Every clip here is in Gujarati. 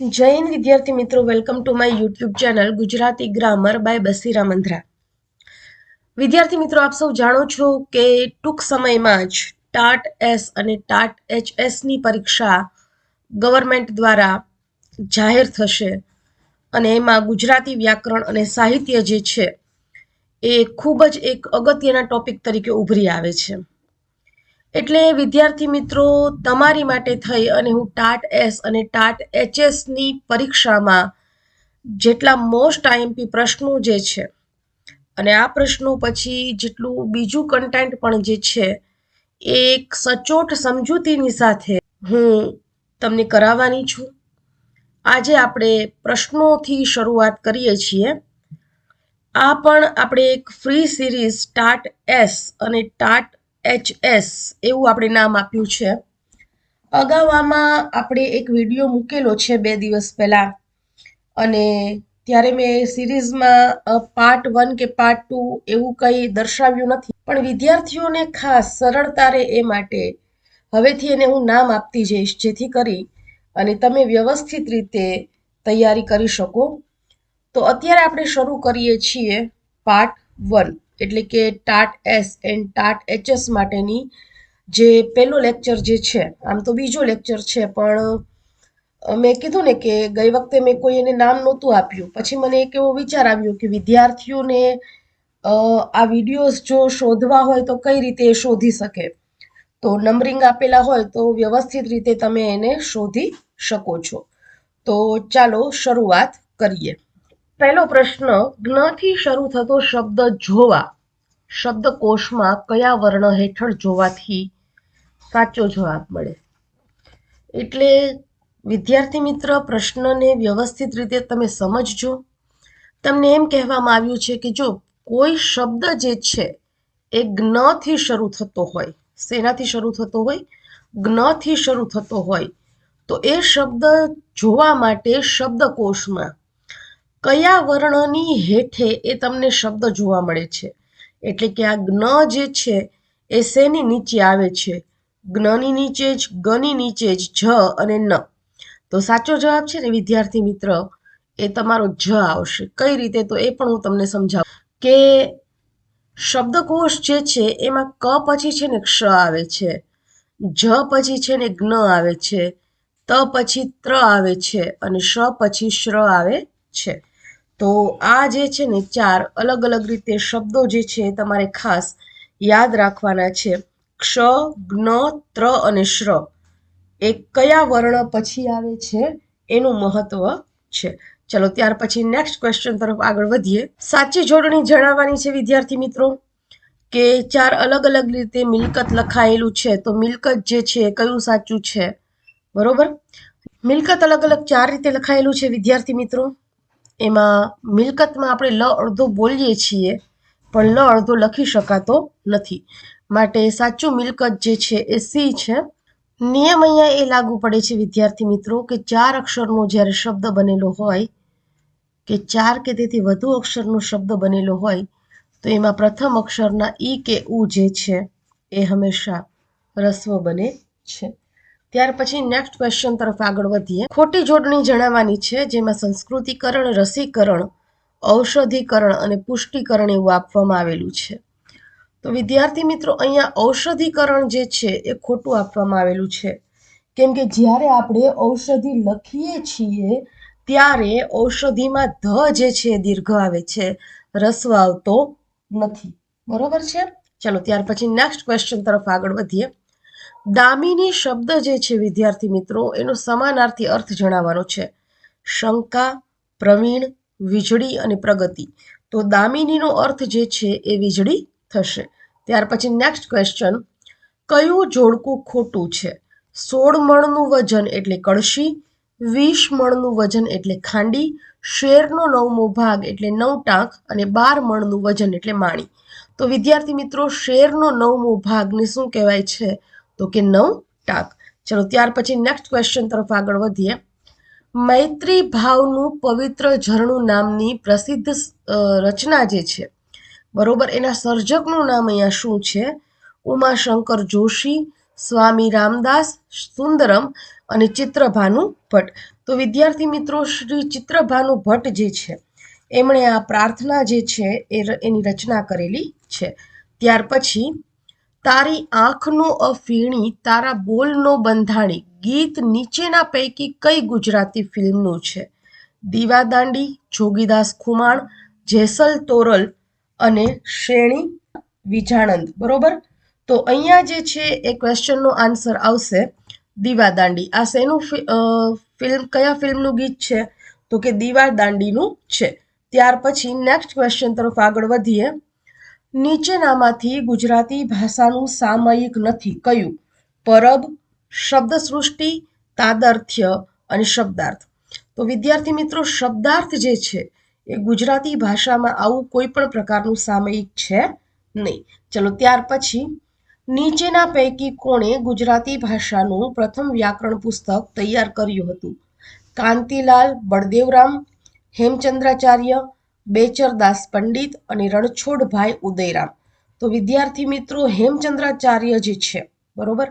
હિન્દ, વિદ્યાર્થી મિત્રો. Welcome to my YouTube channel Gujarati grammar by Basira Mandhra વિદ્યાર્થી મિત્રો, આપ સૌ જાણો છો કે ટૂંક સમયમાં જ ટાટ એસ અને ટાટ એચ એસની પરીક્ષા ગવર્મેન્ટ દ્વારા જાહેર થશે અને એમાં ગુજરાતી વ્યાકરણ અને સાહિત્ય જે છે, એ ખૂબ જ એક અગત્યના ટોપિક તરીકે ઉભરી આવે છે. એટલે વિદ્યાર્થી મિત્રો, તમારી માટે થઈ અને હું ટાટ એસ અને ટાટ એચએસની પરીક્ષામાં જેટલા મોસ્ટ આઈએમપી પ્રશ્નો જે છે, અને આ પ્રશ્નો પછી જેટલું બીજું કન્ટેન્ટ પણ જે છે એક સચોટ સમજૂતીની સાથે હું તમને કરાવવાની છું. આજે આપણે પ્રશ્નોથી શરૂઆત કરીએ છીએ. આ પણ આપણે એક ફ્રી સિરીઝ ટાટ એસ અને ટાટ એચ એસ એવું આપણે નામ આપ્યું છે. અગાઉ આમાં આપણે એક વીડિયો મૂકેલો છે બે દિવસ પહેલાં. અને ત્યારે મેં સિરીઝમાં પાર્ટ વન કે પાર્ટ ટુ એવું કંઈ દર્શાવ્યું નથી. પણ વિદ્યાર્થીઓને ખાસ સરળતા રહે એ માટે હવેથી એને હું નામ આપતી જઈશ, જેથી કરી અને તમે વ્યવસ્થિત રીતે તૈયારી કરી શકો. તો અત્યારે આપણે શરૂ કરીએ છીએ પાર્ટ વન એટલે કે TAT S and TAT HS માટેની જે પહેલો લેક્ચર જે છે, આમ તો બીજો લેક્ચર છે, પણ મેં કીધું ને કે ગઈ વખતે મેં કોઈ એને નામ નહોતું આપ્યું. પછી મને એક એવો વિચાર આવ્યો કે વિદ્યાર્થીઓને આ વિડીયોઝ જો શોધવા હોય તો કઈ રીતે એ શોધી શકે? તો નંબરિંગ આપેલા હોય તો વ્યવસ્થિત રીતે તમે એને શોધી શકો છો. તો ચાલો શરૂઆત કરીએ. પહેલો પ્રશ્ન, જ્ઞથી શરૂ થતો શબ્દ જોવા. શબ્દકોશમાં કયા વર્ણ હેઠળ જોવાથી સાચો જવાબ મળે? એટલે વિદ્યાર્થી મિત્ર, પ્રશ્નને વ્યવસ્થિત રીતે તમે સમજજો. તમને એમ કહેવામાં આવ્યું છે કે જો કોઈ શબ્દ જે છે, એ જ્ઞથી શરૂ થતો હોય, શેનાથી શરૂ થતો હોય? જ્ઞથી શરૂ થતો હોય, તો એ શબ્દ જોવા માટે શબ્દકોશમાં કયા વર્ણની હેઠે એ તમને શબ્દ જોવા મળે છે? એટલે કે આ જ્ઞ જે છે, એ શેની નીચે આવે છે? જ્ઞની નીચે જ, ગની નીચે જ જ અને ન. તો સાચો જવાબ છે ને, વિદ્યાર્થી મિત્ર, એ તમારો જ આવશે. કઈ રીતે? તો એ પણ હું તમને સમજાવું. કે શબ્દકોશ જે છે, એમાં ક પછી છે ને, ક્ષ આવે છે. જ પછી છે ને, જ્ઞ આવે છે. ત પછી ત્ર આવે છે અને શ પછી શ્ર આવે છે. તો આ જે છે ને ચાર અલગ અલગ રીતે શબ્દો જે છે તમારે ખાસ યાદ રાખવાના છે. ક્ષ, જ્ઞ, ત્ર અને શ્ર. એ કયા વર્ણ પછી આવે છે? એનું મહત્વ છે. ચલો ત્યાર પછી નેક્સ્ટ ક્વેશ્ચન તરફ આગળ વધીએ. સાચી જોડણી જણાવવાની છે વિદ્યાર્થી મિત્રો? કે ચાર અલગ અલગ રીતે મિલકત લખાયેલું છે, તો મિલકત જે છે કયું સાચું છે? બરોબર? મિલકત અલગ અલગ ચાર રીતે લખાયેલું છે વિદ્યાર્થી મિત્રો? એમાં મિલકતમાં આપણે લ અડધો બોલીએ છીએ, પણ લ અડધો લખી શકાતો નથી. માટે સાચું મિલકત જે છે એ સી છે. નિયમ અહીંયા એ લાગુ પડે છે, વિદ્યાર્થી મિત્રો, કે ચાર અક્ષરનો જ્યારે શબ્દ બનેલો હોય, કે ચાર કે તેથી વધુ અક્ષરનો શબ્દ બનેલો હોય, તો એમાં પ્રથમ અક્ષરના ઈ કે ઉ જે છે એ હંમેશા રસ્વ બને છે. ત્યાર પછી નેક્સ્ટ ક્વેશ્ચન તરફ આગળ વધીએ. ખોટી જોડણી જણાવવાની છે, જેમાં સંસ્કૃતિકરણ, રસીકરણ, ઔષધિકરણ અને પુષ્ટિકરણ એવું આપવામાં આવેલું છે. તો વિદ્યાર્થી મિત્રો, અહીંયા ઔષધિકરણ જે છે એ ખોટું આપવામાં આવેલું છે. કેમ કે જ્યારે આપણે ઔષધિ લખીએ છીએ, ત્યારે ઔષધિમાં ધ જે છે દીર્ઘ આવે છે. રસ્વ આવતો નથી. બરોબર છે? ચલો, ત્યાર પછી નેક્સ્ટ ક્વેશ્ચન તરફ આગળ વધીએ. દામિની શબ્દ જે છે, વિદ્યાર્થી મિત્રો, એનો સમાનાર્થી અર્થ જણાવવાનો છે. શંકા, પ્રવીણ, વીજળી અને પ્રગતિ. તો દામિનીનો અર્થ જે છે, એ વીજળી થશે. ત્યાર પછી નેક્સ્ટ ક્વેશ્ચન કયું જોડકું ખોટું છે? સોળ મણનું વજન એટલે કળશી, વીસ મણનું વજન એટલે ખાંડી, શેરનો નવમો ભાગ એટલે નવ ટાંક અને બાર મણનું વજન એટલે માણી. તો વિદ્યાર્થી મિત્રો, શેરનો નવમો ભાગને શું કહેવાય છે? તો કે નવ ટાંક. ચલો, ત્યાર પછી નેક્સ્ટ ક્વેશ્ચન તરફ આગળ વધીએ. મૈત્રી ભાવનું પવિત્ર ઝરણું નામની પ્રસિદ્ધ રચના જે છે, બરોબર? એના સર્જકનું નામ અહીંયા શું છે? ઉમાશંકર જોશી, સ્વામી રામદાસ, સુંદરમ અને ચિત્રભાનુ ભટ્ટ. તો વિદ્યાર્થી મિત્રો, શ્રી ચિત્રભાનુ ભટ્ટ જે છે, એમણે આ પ્રાર્થના જે છે, એ એની રચના કરેલી છે. ત્યાર પછી તારી આંખનો અફીણી તારા બોલનો બંધાણી ગીત નીચેના પૈકી કઈ ગુજરાતી ફિલ્મનું છે? દીવાદાંડી, જોગીદાસ ખુમાણ, જેસલ તોરલ અને શ્રેણી વિજાણંદ. બરોબર? તો અહીંયા જે છે એ ક્વેશ્ચનનો આન્સર આવશે દીવાદાંડી. આ શેનું ફિલ્મ, કયા ફિલ્મનું ગીત છે? તો કે દીવાદાંડીનું છે. ત્યાર પછી નેક્સ્ટ ક્વેશ્ચન તરફ આગળ વધીએ. નીચેનામાંથી ગુજરાતી ભાષાનું સામયિક નથી કયું. પરબ, શબ્દસૃષ્ટિ, તાદર્થ્ય અને શબ્દાર્થ. તો વિદ્યાર્થી મિત્રો, શબ્દાર્થ જે છે એ ગુજરાતી ભાષામાં આવું કોઈ પણ પ્રકારનું સામયિક છે નહીં. ચલો ત્યાર પછી નીચેના પૈકી કોણે ગુજરાતી ભાષાનું પ્રથમ વ્યાકરણ પુસ્તક તૈયાર કર્યું હતું? કાંતિલાલ બળદેવરામ, હેમચંદ્રાચાર્ય બેચરદાસ પંડિત અને રણછોડભાઈ ઉદયરામ. તો વિદ્યાર્થી મિત્રો હેમચંદ્રાચાર્ય જે છે, બરોબર?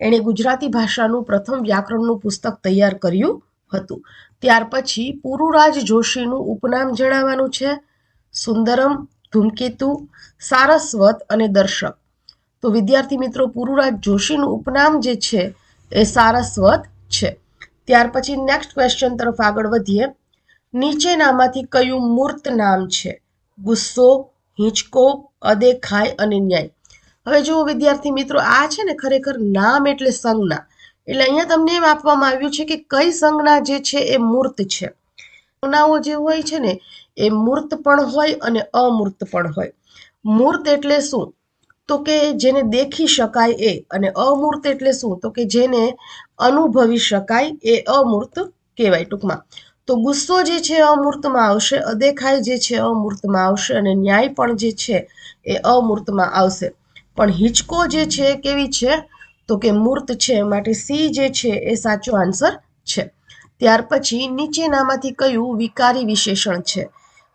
એણે ગુજરાતી ભાષાનું પ્રથમ વ્યાકરણનું પુસ્તક તૈયાર કર્યું હતું. ત્યાર પછી પુરુરાજ જોશીનું ઉપનામ જણાવવાનું છે, સુંદરમ, ધૂમકેતુ, સારસ્વત અને દર્શક. તો વિદ્યાર્થી મિત્રો, પુરુરાજ જોશીનું ઉપનામ જે છે, એ સારસ્વત છે. ત્યાર પછી નેક્સ્ટ ક્વેશ્ચન તરફ આગળ વધીએ. નીચેનામાંથી કયું મૂર્ત નામ છે? ગુસ્સો, હિંચકો, અદેખાય અને ન્યાય. હવે જુઓ વિદ્યાર્થી મિત્રો, આ છે ને ખરેખર નામ એટલે સંજ્ઞા. એટલે અહીંયા તમને એમ આપવામાં આવ્યું છે કે કઈ સંજ્ઞા જે છે એ મૂર્ત છે. સંજ્ઞાઓ જે હોય છે ને, એ મૂર્ત પણ હોય અને અમૂર્ત પણ હોય. મૂર્ત એટલે શું? તો કે જેને દેખી શકાય એ, અને અમૂર્ત એટલે શું? તો કે જેને અનુભવી શકાય એ અમૂર્ત કહેવાય ટૂંકમાં. તો ગુસ્સો જે છે અમૂર્તમાં આવશે અદેખાય જે છે અમૂર્તમાં આવશે અને ન્યાય પણ જે છે એ અમૂર્તમાં આવશે. પણ હિંચકો જે છે કેવી છે? તો કે મૂર્ત છે માટે સી જે છે એ સાચો આન્સર છે. ત્યાર પછી નીચેનામાંથી કયું વિકારી વિશેષણ છે?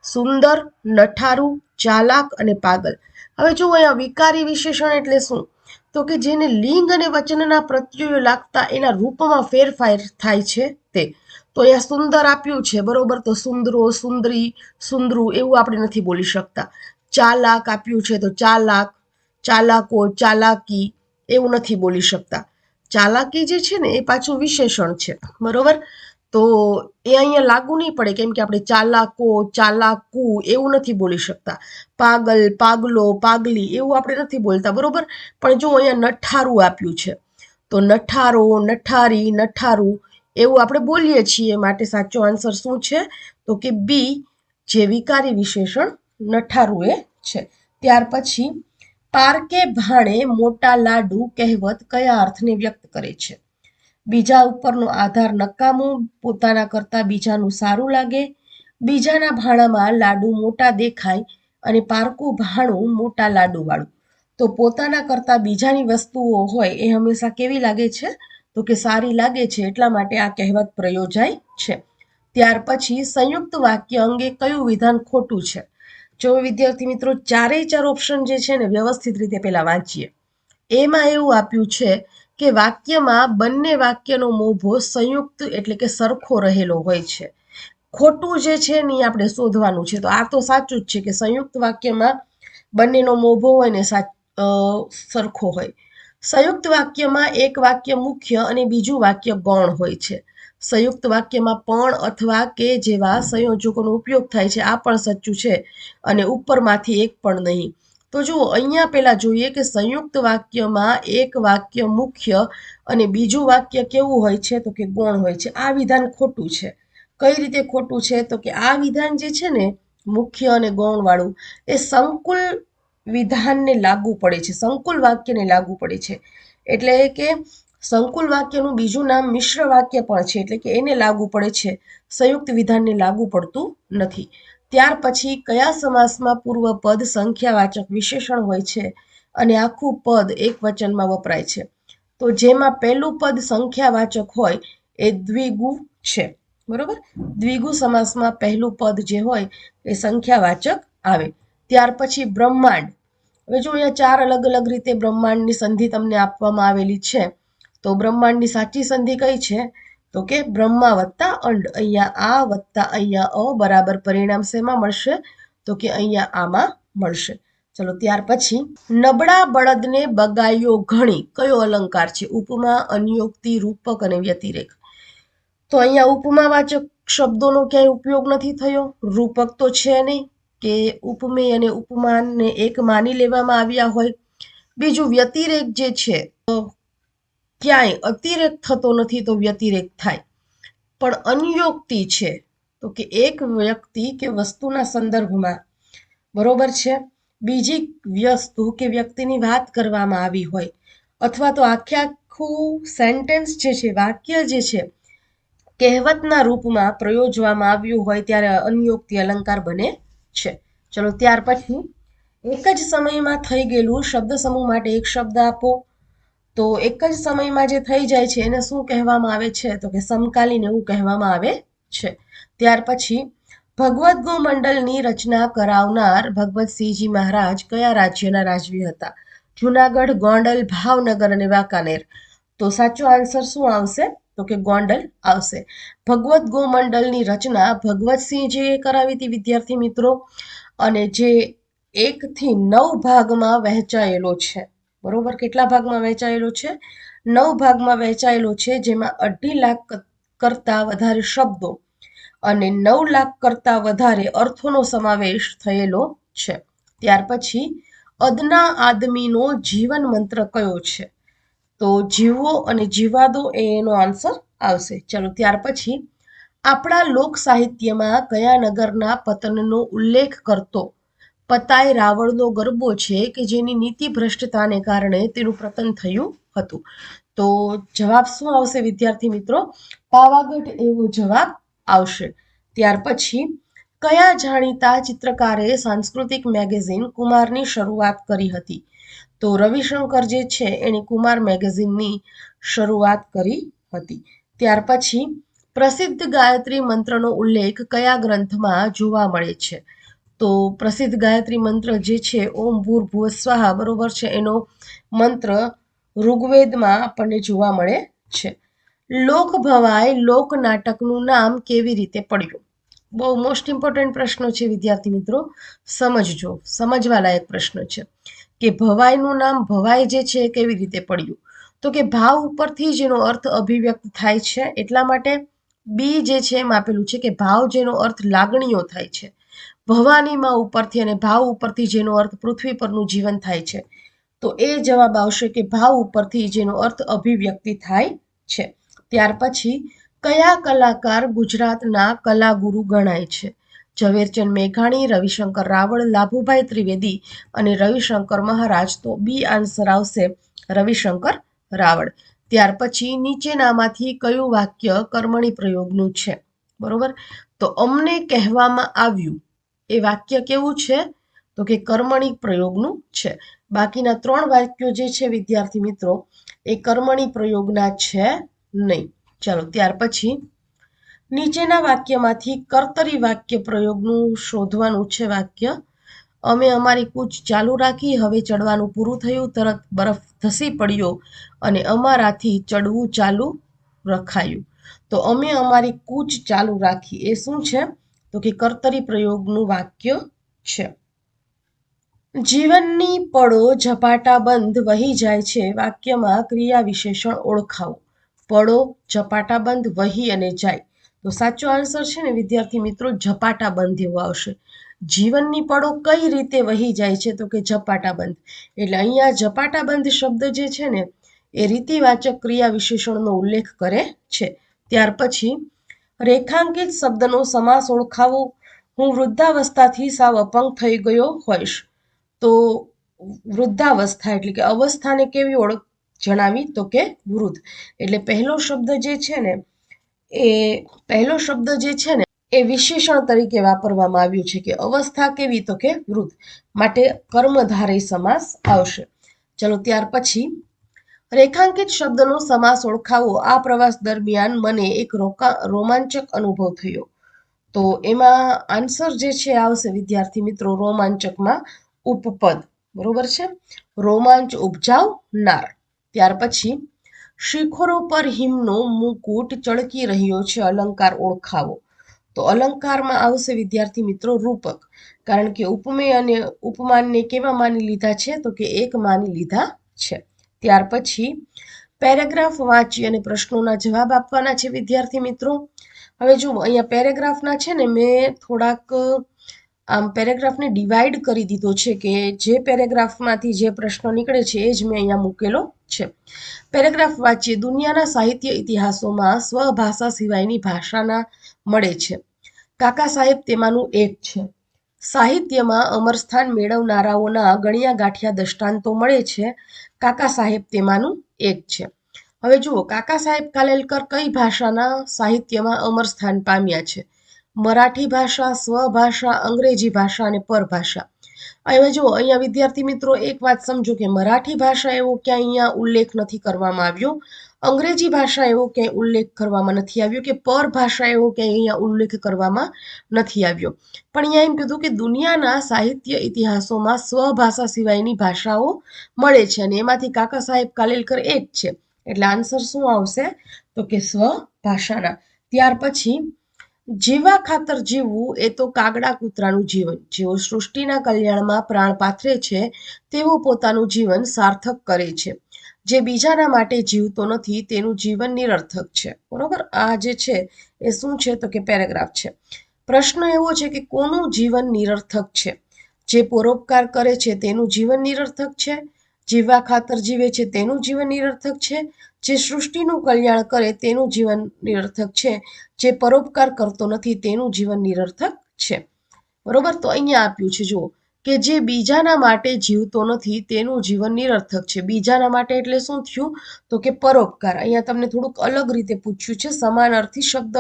સુંદર, નઠારું, ચાલાક અને પાગલ. હવે જો અહીંયા વિકારી વિશેષણ એટલે શું? તો કે જેને લિંગ અને વચનના પ્રત્યયો લાગતા એના રૂપમાં ફેરફાર થાય છે તે. તો અહીંયા સુંદર આપ્યું છે, બરોબર? તો સુંદરો, સુંદરી, સુંદરું એવું આપણે નથી બોલી શકતા. ચાલાક આપ્યું છે તો ચાલાક, ચાલાકો, ચાલાકી એવું નથી બોલી શકતા. ચાલાકી જે છે ને એ પાછું વિશેષણ છે, બરોબર? તો એ અહીંયા લાગુ નહીં પડે કેમ કે આપણે ચાલાકો, ચાલાકુ એવું નથી બોલી શકતા. પાગલ, પાગલો, પાગલી એવું આપણે નથી બોલતા, બરોબર? પણ જો અહીંયા નઠારું આપ્યું છે, તો નઠારો, નઠારી, નઠારું એવું આપણે બોલીએ છીએ માટે સાચો આન્સર શું છે? તો કે બી જે વિકારી વિશેષણ નઠારુએ છે. ત્યાર પછી, પારકે ભાણે મોટા લાડુ કહેવત કયા અર્થને વ્યક્ત કરે છે? બીજા ઉપરનો આધાર નકામો, પોતાના કરતાં બીજાનું સારું લાગે. બીજાના ભાણામાં લાડુ મોટા દેખાય અને પારકું ભાણું મોટા લાડુવાળું. તો પોતાના કરતાં બીજાની વસ્તુઓ હોય એ હંમેશા કેવી લાગે છે? તો કે સારી લાગે છે એટલા માટે આ કહેવત પ્રયોજાય છે. ત્યાર પછી સંયુક્ત વાક્ય અંગે કયું વિધાન ખોટું છે? જો વિદ્યાર્થી મિત્રો, ચારેય ચાર ઓપ્શન જે છે ને વ્યવસ્થિત રીતે પહેલા વાંચીએ. એમાં એવું આપ્યું છે કે વાક્યમાં બંને વાક્યનો મોભો સંયુક્ત એટલે કે સરખો રહેલો હોય છે. ખોટું જે છે ને આપણે શોધવાનું છે. તો આ તો સાચું જ છે કે સંયુક્ત વાક્યમાં બંનેનો મોભો હોય ને સરખો હોય. સંયુક્ત વાક્યમાં એક વાક્ય મુખ્ય અને બીજું વાક્ય ગૌણ હોય છે. સંયુક્ત વાક્યમાં પણ અથવા કે જેવા સંયોજકોનો ઉપયોગ થાય છે, આ પણ સાચું છે અને ઉપરમાંથી એક પણ નહીં. તો જુઓ, અહીંયા પહેલાં જોઈએ કે સંયુક્ત વાક્યમાં એક વાક્ય મુખ્ય અને બીજું વાક્ય કેવું હોય છે તો કે ગૌણ હોય છે. આ વિધાન ખોટું છે. કઈ રીતે ખોટું છે? તો કે આ વિધાન જે છે ને, મુખ્ય અને ગૌણવાળું, એ સંકુલ વિધાનને લાગુ પડે છે, સંકુલ વાક્યને લાગુ પડે છે. એટલે કે સંકુલ વાક્યનું બીજું નામ મિશ્ર વાક્ય પણ છે, એટલે કે એને લાગુ પડે છે, સંયુક્ત વિધાનને લાગુ પડતું નથી. ત્યાર પછી કયા સમાસમાં પૂર્વ પદ સંખ્યાવાચક વિશેષણ હોય છે અને આખું પદ એક વચનમાં વપરાય છે? તો જેમાં પહેલું પદ સંખ્યાવાચક હોય એ દ્વિગુ છે, બરોબર? દ્વિગુ સમાસમાં પહેલું પદ જે હોય એ સંખ્યાવાચક આવે. ત્યાર પછી બ્રહ્માંડ. હવે જો અહીંયા ચાર અલગ અલગ રીતે બ્રહ્માંડની સંધિ તમને આપવામાં આવેલી છે, તો બ્રહ્માંડની સાચી સંધિ કઈ છે? તો કે બ્રહ્મા વત્તા અંડ, અહીંયા આ વત્તા અહીંયા અ બરાબર પરિણામ શેમાં મળશે? તો કે અહીંયા આમાં મળશે. ચલો ત્યાર પછી, નબળા બળદને બગાયો ઘણી, કયો અલંકાર છે? ઉપમા, અનયોક્તિ, રૂપક અને વ્યતિરેક. તો અહીંયા ઉપમાવાચક શબ્દોનો ક્યાંય ઉપયોગ નથી થયો? રૂપક તો છે નહીં. કે ઉપમેય અને ઉપમાનને એક માની લેવામાં આવ્યા હોય. બીજું વ્યતિરેક જે છે ક્યાંય અતિરેક થતો નથી તો વ્યતિરેક થાય. પણ અન્યોક્તિ છે, તો કે એક વ્યક્તિ કે વસ્તુના સંદર્ભમાં, બરોબર છે? બીજી વસ્તુ કે વ્યક્તિની વાત કરવામાં આવી હોય, અથવા તો આખે આખું સેન્ટેન્સ જે છે, વાક્ય જે છે, કહેવતના રૂપમાં પ્રયોજવામાં આવ્યું હોય, ત્યારે અનયોક્તિ અલંકાર બને છે. ચલો ત્યાર પછી એક જ સમયમાં થઈ ગયેલું શબ્દ સમૂહ માટે એક શબ્દ આપો. તો એક જ સમયમાં જે થઈ જાય છે એને શું કહેવામાં આવે છે? તો કે સમકાલીન એવું કહેવામાં આવે છે. ત્યાર પછી ભગવદ્ ગોમંડલની રચના કરાવનાર ભગવતસિંહજી મહારાજ કયા રાજ્યના રાજવી હતા? જુનાગઢ, ગોંડલ, ભાવનગર અને વાંકાનેર. તો સાચો આન્સર શું આવશે? તો કે ગોંડલ આવશે. ભગવત ગોમંડલની રચના ભગવતસિંહજીએ કરાવી હતી, વિદ્યાર્થી મિત્રો. અને જે એકથી નવ ભાગમાં વહેંચાયેલો છે. બરોબર? કેટલા ભાગમાં વહેંચાયેલો છે? નવ ભાગમાં વહેંચાયેલો છે, જેમાં અઢી લાખ કરતા વધારે શબ્દો અને નવ લાખ કરતા વધારે અર્થોનો સમાવેશ થયેલો છે. ત્યાર પછી અદના આદમીનો જીવન મંત્ર કયો છે? તો જીવો અને જીવાદો એ એનો આન્સર આવશે. ચલો ત્યાર પછી આપણા લોક સાહિત્યમાં કયા નગરના પતનનો ઉલ્લેખ કરતો? પતાય રાવણનો ગરબો છે કે જેની નીતિ ભ્રષ્ટતાને કારણે તેનું પતન થયું હતું? તો જવાબ શું આવશે વિદ્યાર્થી મિત્રો? પાવાગઢ એવો જવાબ આવશે. ત્યાર પછી કયા જાણીતા ચિત્રકારે સાંસ્કૃતિક મેગેઝિન કુમારની શરૂઆત કરી હતી? તો રવિશંકર જે છે એણે કુમાર મેગેઝિનની શરૂઆત કરી હતી. ત્યાર પછી પ્રસિદ્ધ ગાયત્રી મંત્રનો ઉલ્લેખ કયા ગ્રંથમાં જોવા મળે છે? તો પ્રસિદ્ધ ગાયત્રી મંત્ર જે છે, ઓમ ભૂર ભુવ સ્વાહા, બરોબર છે? એનો મંત્ર ઋગ્વેદમાં આપણને જોવા મળે છે. લોકભવાય લોક નાટકનું નામ કેવી રીતે પડ્યું? બહુ મોસ્ટ ઇમ્પોર્ટન્ટ પ્રશ્નો છે વિદ્યાર્થી મિત્રો, સમજજો. સમજવા લાયક પ્રશ્ન છે. કે ભવાઈનું નામ ભવાઈ જે છે કેવી રીતે પડ્યું? તો કે ભાવ ઉપરથી જ એનો અર્થ અભિવ્યક્ત થાય છે. એટલા માટે બી જે છે એમ આપેલું છે કે ભાવ જેનો અર્થ લાગણીઓ થાય છે. ભવાનીમાં ઉપરથી અને ભાવ ઉપરથી જેનો અર્થ પૃથ્વી પરનું જીવન થાય છે. તો એ જવાબ આવશે કે ભાવ ઉપરથી જેનો અર્થ અભિવ્યક્તિ થાય છે. ત્યાર પછી કયા કલાકાર ગુજરાતના કલાગુરુ ગણાય છે? ઝવેરચંદ મેઘાણી, રવિશંકર રાવળ, લાભુભાઈ ત્રિવેદી અને રવિશંકર મહારાજ તો બી આન્સર આવશે રવિશંકર રાવળ. ત્યાર પછી નીચેનામાંથી કયું વાક્ય કર્મણી પ્રયોગનું છે? બરોબર? તો અમને કહેવામાં આવ્યું, એ વાક્ય કેવું છે? તો કે કર્મણી પ્રયોગનું છે. બાકીના ત્રણ વાક્યો જે છે, વિદ્યાર્થી મિત્રો, એ કર્મણી પ્રયોગના છે નહીં. ચાલો, ત્યાર પછી નીચેના વાક્યમાંથી કર્તરી વાક્ય પ્રયોગનું શોધવાનું છે વાક્ય. અમે અમારી કૂચ ચાલુ રાખી, હવે ચડવાનું પૂરું થયું, તરત બરફ ધસી પડ્યો અને અમારાથી ચડવું ચાલુ રખાયું. તો અમે અમારી કૂચ ચાલુ રાખી. એ શું છે? તો કે કર્તરી પ્રયોગનું વાક્ય છે. જીવનની પળો ઝપાટા બંધ વહી જાય છે. વાક્યમાં ક્રિયા વિશેષણ ઓળખાવો. પળો ઝપાટા બંધ વહી અને જાય. તો સાચો આન્સર છે ને, વિદ્યાર્થી મિત્રો ઝપાટા બંધ એવો આવશે. જીવનની પળો કઈ રીતે વહી જાય છે તો કે ઝપાટા બંધ એટલે અહીંયા ઝપાટા બંધ શબ્દ જે છે ને, એ રીતિવાચક ક્રિયા વિશેષણનો ઉલ્લેખ કરે છે. ત્યાર પછી, રેખાંકિત શબ્દનો સમાસ ઓળખાવો. હું વૃદ્ધાવસ્થાથી સાવ અપંગ થઈ ગયો હોઈશ. તો વૃદ્ધાવસ્થા એટલે કે અવસ્થાને કેવી ઓળખ જણાવી? તો કે વૃદ્ધ. એટલે પહેલો શબ્દ જે છે ને એ પહેલો શબ્દ જે છે ને, એ વિશેષણ તરીકે વાપરવામાં આવ્યું છે કે અવસ્થા કેવી તો કે વૃદ્ધ માટે કર્મધારય સમાસ આવશે. ચલો ત્યાર પછી રેખાંકિત શબ્દનો સમાસ ઓળખાવો. આ પ્રવાસ દરમિયાન મને એક રોકા, રોમાંચક અનુભવ થયો. તો એમાં આન્સર જે છે આવશે વિદ્યાર્થી મિત્રો રોમાંચકમાં ઉપપદ. બરોબર છે? રોમાંચ ઉપજાવનાર ત્યાર પછી શિખરો પર હિમનો મુકુટ ચળકી રહ્યો છે. અલંકાર ઓળખાવો. તો અલંકારમાં આવશે વિદ્યાર્થી મિત્રો રૂપક. કારણ કે ઉપમેય અને ઉપમાનને કેવા માની લીધા છે? તો કે એક માની લીધા છે. ત્યાર પછી પેરેગ્રાફ વાંચી અને પ્રશ્નોના જવાબ આપવાના છે વિદ્યાર્થી મિત્રો. હવે જુઓ, અહીંયા પેરેગ્રાફના છે ને મેં થોડાક આમ પેરેગ્રાફને ડિવાઈડ કરી દીધો છે કે જે પેરેગ્રાફમાંથી જે પ્રશ્નો નીકળે છે એ જ મેં અહીંયા મૂકેલો છે. પેરેગ્રાફ વાંચીએ, દુનિયાના સાહિત્ય ઇતિહાસોમાં સ્વભાષા સિવાયની ભાષાના મળે છે. કાકા સાહેબ તેમાંનું એક છે. સાહિત્યમાં અમરસ્થાન મેળવનારાઓના ગણ્યા ગાંઠિયા દ્રષ્ટાંતો મળે છે. કાકા સાહેબ તેમાંનું એક છે. હવે જુઓ, કાકા સાહેબ કાલેલકર કઈ ભાષાના સાહિત્યમાં અમર સ્થાન પામ્યા છે? મરાઠી ભાષા, સ્વભાષા, અંગ્રેજી ભાષા અને પરભાષા. હવે જુઓ, અહીંયા વિદ્યાર્થી મિત્રો, એક વાત સમજો કે મરાઠી ભાષા એવો ક્યાંય અહીંયા ઉલ્લેખ નથી કરવામાં આવ્યો. અંગ્રેજી ભાષા એવો ક્યાંય ઉલ્લેખ કરવામાં નથી આવ્યો કે પરભાષા એવો ક્યાંય અહીંયા ઉલ્લેખ કરવામાં નથી આવ્યો. પણ અહીંયા એમ કીધું કે દુનિયાના સાહિત્ય ઇતિહાસોમાં સ્વભાષા સિવાયની ભાષાઓ મળે છે અને એમાંથી કાકા સાહેબ કાલેલકર એક છે. એટલે આન્સર શું આવશે? તો કે સ્વભાષાના. ત્યાર પછી જીવા ખાતર જીવવું એ તો કાગડા કૂતરાનું જીવન. જેઓ સૃષ્ટિના કલ્યાણમાં પ્રાણ પાથરે છે, તેઓ પોતાનું જીવન સાર્થક કરે છે. જે બીજાના માટે જીવતો નથી, તેનું જીવન નિરર્થક છે. બરોબર? આ જે છે, એ શું છે? તો કે પેરેગ્રાફ છે. પ્રશ્ન એવો છે કે કોનું જીવન નિરર્થક છે? જે પરોપકાર કરે છે, તેનું જીવન નિરર્થક છે? જીવા ખાતર જીવે છે, તેનું જીવન નિરર્થક છે? જે સૃષ્ટિનું કલ્યાણ કરે તેનું જીવન નિરર્થક છે. જે પરોપકાર કરતો નથી તેનું જીવન નિરર્થક છે. બરોબર? તો અહીંયા આપ્યું છે, જુઓ, કે જે બીજાના માટે જીવતો નથી તેનું જીવન નિરર્થક છે. બીજાના માટે એટલે શું થયું? તો કે પરોપકાર. અહીંયા તમને થોડુંક અલગ રીતે પૂછ્યું છે. સમાનાર્થી શબ્દ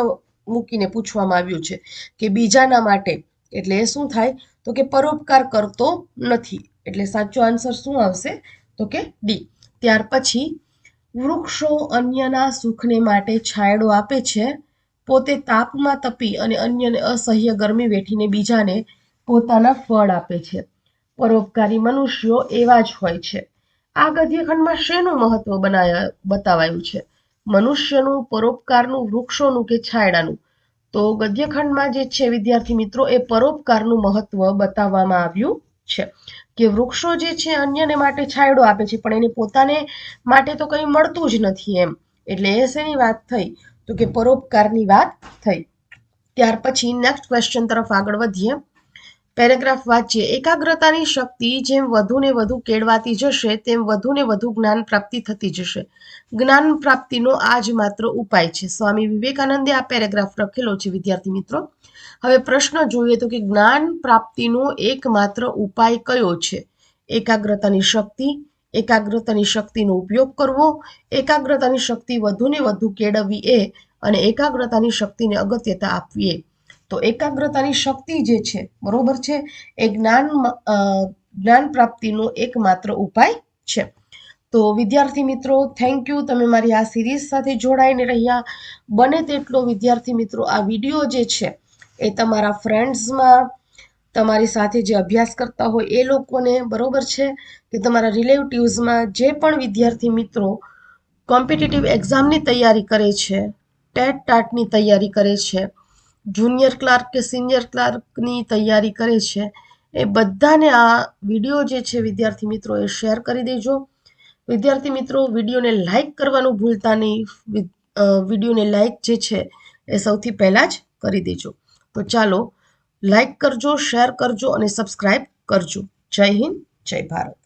મૂકીને પૂછવામાં આવ્યું છે કે બીજાના માટે એટલે એ શું થાય? તો કે પરોપકાર કરતો નથી. એટલે સાચો આન્સર શું આવશે? તો કે ડી. ત્યાર પછી વૃક્ષો અન્યના સુખને માટે છાંયડો આપે છે. પોતે તાપમાં તપી અને અન્યને અસહ્ય ગરમી વેઠીને બીજાને પોતાના ફળ આપે છે. પરોપકારી મનુષ્યો એવા જ હોય છે. આ ગદ્યખંડમાં શેનું મહત્વ બનાય બતાવાયું છે? મનુષ્યનું પરોપકારનું, વૃક્ષોનું કે છાંયડાનું? તો ગદ્યખંડમાં જે છે, વિદ્યાર્થી મિત્રો, એ પરોપકારનું મહત્વ બતાવવામાં આવ્યું છે. કે વૃક્ષો જે છે અન્યને માટે છાંયડો આપે છે, પણ એને પોતાને માટે તો કંઈ મળતું જ નથી એમ. એટલે એ શેની વાત થઈ? તો કે પરોપકારની વાત થઈ. ત્યાર પછી નેક્સ્ટ ક્વેશ્ચન તરફ આગળ વધીએ. પેરેગ્રાફ વાંચીએ. એકાગ્રતાની શક્તિ જેમ વધુ ને વધુ કેળવાતી જશે, તેમ વધુ ને વધુ જ્ઞાન પ્રાપ્તિ થતી જશે. જ્ઞાન પ્રાપ્તિનો આ જ માત્ર ઉપાય છે. સ્વામી વિવેકાનંદે આ પેરેગ્રાફ લખેલો છે, વિદ્યાર્થી મિત્રો. હવે પ્રશ્ન જોઈએ તો કે જ્ઞાન પ્રાપ્તિનો એકમાત્ર ઉપાય કયો છે? એકાગ્રતાની શક્તિ, એકાગ્રતાની શક્તિનો ઉપયોગ કરવો, એકાગ્રતાની શક્તિ વધુને વધુ કેળવવી એ અને એકાગ્રતાની શક્તિને અગત્યતા આપવી એ તો એકાગ્રતાની શક્તિ જે છે, બરોબર છે? એ જ્ઞાન જ્ઞાન પ્રાપ્તિનો એકમાત્ર ઉપાય છે. તો વિદ્યાર્થી મિત્રો થેન્ક યુ તમે મારી આ સિરીઝ સાથે જોડાઈને રહ્યા. બને તેટલો વિદ્યાર્થી મિત્રો, આ વીડિયો જે છે, એ તમારા ફ્રેન્ડ્સમાં તમારી સાથે જે અભ્યાસ કરતા હોય એ લોકોને, બરોબર છે? કે તમારા રિલેટિવ્સમાં જે પણ વિદ્યાર્થી મિત્રો કોમ્પિટિટિવ એક્ઝામની તૈયારી કરે છે ટેટ ટાટની તૈયારી કરે છે જુનિયર ક્લાર્ક કે સિનિયર ક્લાર્કની તૈયારી કરે છે, એ બધાને આ વીડિયો જે છે વિદ્યાર્થી મિત્રો એ શેર કરી દેજો. વિદ્યાર્થી મિત્રો, વિડીયોને લાઇક કરવાનું ભૂલતા નહીં. વિડીયોને લાઇક જે છે એ સૌથી પહેલાં જ કરી દેજો. તો ચાલો લાઇક કરજો, શેર કરજો અને સબસ્ક્રાઈબ કરજો. જય હિન્દ, જય ભારત.